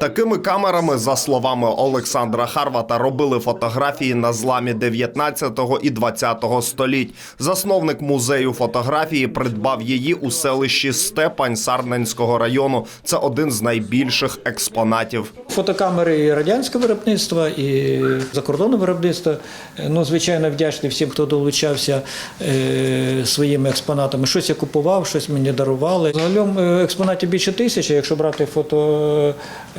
Такими камерами, за словами Олександра Харвата, робили фотографії на зламі 19 і 20 століть. Засновник музею фотографії придбав її у селищі Степань Сарненського району. Це один з найбільших експонатів. Фотокамери і радянського виробництва, і закордонного виробництва. Ну, звичайно, вдячний всім, хто долучався е, своїми експонатами. Щось я купував, щось мені дарували. Загалом е, експонатів більше тисячі. Якщо брати фото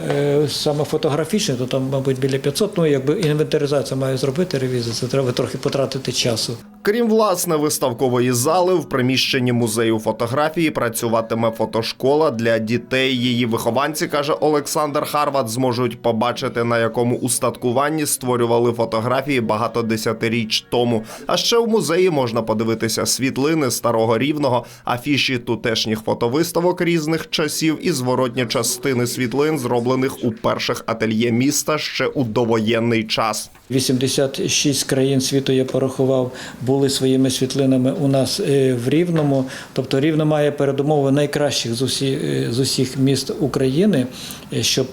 е, саме фотографічне, то там, мабуть, біля 500. Ну, якби інвентаризація має зробити ревізію, це треба трохи потратити часу. Крім власне виставкової зали, в приміщенні музею фотографії працюватиме фотошкола для дітей. Її вихованці каже Олександр Харват, зможуть побачити на якому устаткуванні створювали фотографії багато десятиріч тому. А ще в музеї можна подивитися світлини старого рівного, афіші тутешніх фотовиставок різних часів і зворотні частини світлин, зроблених у перших ательє міста ще у довоєнний час. 86 країн світу я порахував, були своїми світлинами у нас е, в Рівному. Тобто Рівно має передумови найкращих з, усі, е, з усіх міст України, е, щоб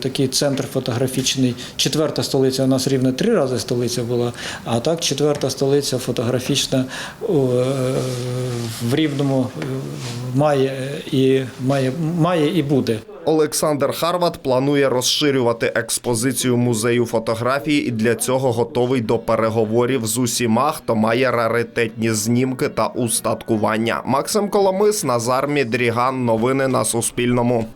такий центр фотографічний, четверта столиця у нас рівно три рази столиця була, а так четверта столиця фотографічна в Рівному має і має, має і буде. Олександр Харват планує розширювати експозицію музею фотографії і для цього готовий до переговорів з усіма, хто має раритетні знімки та устаткування. Максим Коломис, Назар Мідріган. Новини на Суспільному.